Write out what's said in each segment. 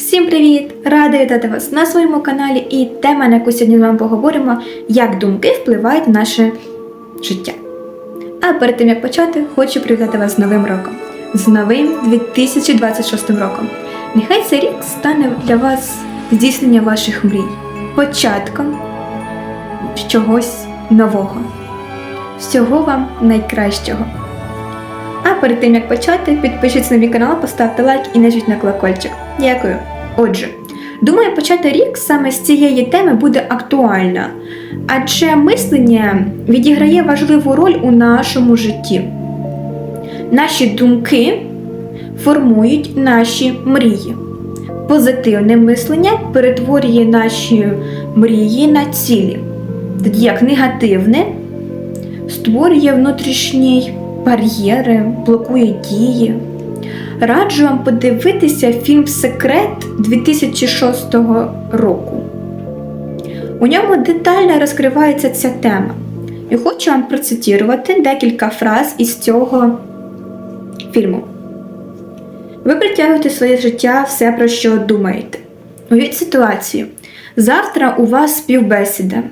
Всім привіт! Рада вітати вас на своєму каналі. І тема, на яку сьогодні з вами поговоримо, як думки впливають на наше життя. А перед тим як почати, хочу привітати вас з Новим роком. З новим 2026 роком. Нехай цей рік стане для вас здійснення ваших мрій, початком чогось нового. Всього вам найкращого. А перед тим як почати, підпишіться на мій канал, поставте лайк і нажміть на колокольчик. Дякую. Отже, думаю, почати рік саме з цієї теми буде актуально, адже мислення відіграє важливу роль у нашому житті. Наші думки формують наші мрії. Позитивне мислення перетворює наші мрії на цілі, тоді як негативне створює внутрішній бар'єри, блокує дії. Раджу вам подивитися фільм Секрет 2006 року. У ньому детально розкривається ця тема. І хочу вам процитувати декілька фраз із цього фільму. Ви притягуєте своє життя все, про що думаєте. Уявіть ситуацію. Завтра у вас співбесіда.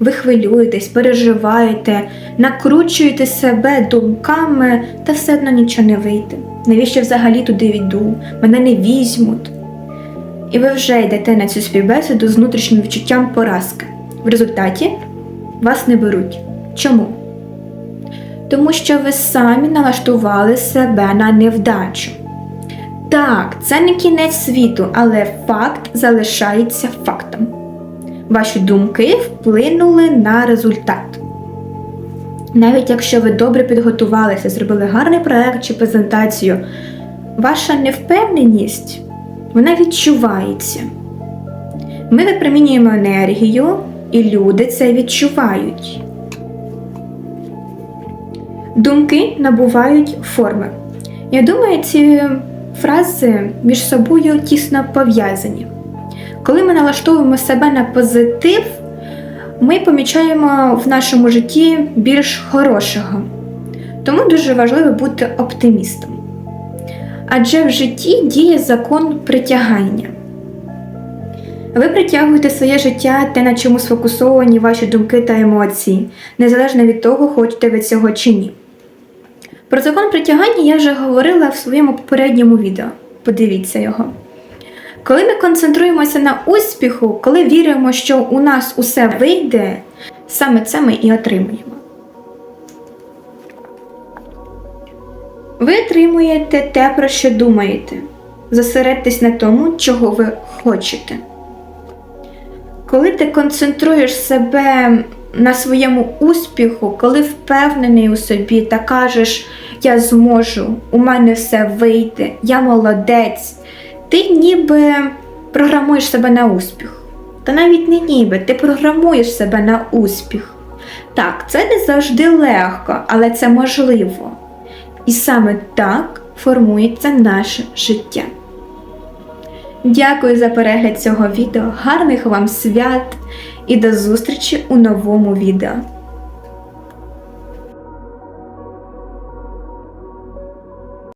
Ви хвилюєтесь, переживаєте, накручуєте себе думками, та все одно нічого не вийде. Навіщо взагалі туди йду? Мене не візьмуть. І ви вже йдете на цю співбесіду з внутрішнім відчуттям поразки. В результаті вас не беруть. Чому? Тому що ви самі налаштували себе на невдачу. Так, це не кінець світу, але факт залишається фактом. Ваші думки вплинули на результат. Навіть якщо ви добре підготувалися, зробили гарний проект чи презентацію, ваша невпевненість вона відчувається. Ми випромінюємо енергію, і люди це відчувають. Думки набувають форми. Я думаю, ці фрази між собою тісно пов'язані. Коли ми налаштовуємо себе на позитив, ми помічаємо в нашому житті більш хорошого. Тому дуже важливо бути оптимістом. Адже в житті діє закон притягання. Ви притягуєте своє життя те, на чому сфокусовані ваші думки та емоції, незалежно від того, хочете ви цього чи ні. Про закон притягання я вже говорила в своєму попередньому відео. Подивіться його. Коли ми концентруємося на успіху, коли віримо, що у нас усе вийде, саме це ми і отримуємо. Ви отримуєте те, про що думаєте. Зосередьтесь на тому, чого ви хочете. Коли ти концентруєш себе на своєму успіху, коли впевнений у собі та кажеш, я зможу, у мене все вийде, я молодець, ти ніби програмуєш себе на успіх. Та навіть не ніби, ти програмуєш себе на успіх. Так, це не завжди легко, але це можливо. І саме так формується наше життя. Дякую за перегляд цього відео, гарних вам свят і до зустрічі у новому відео.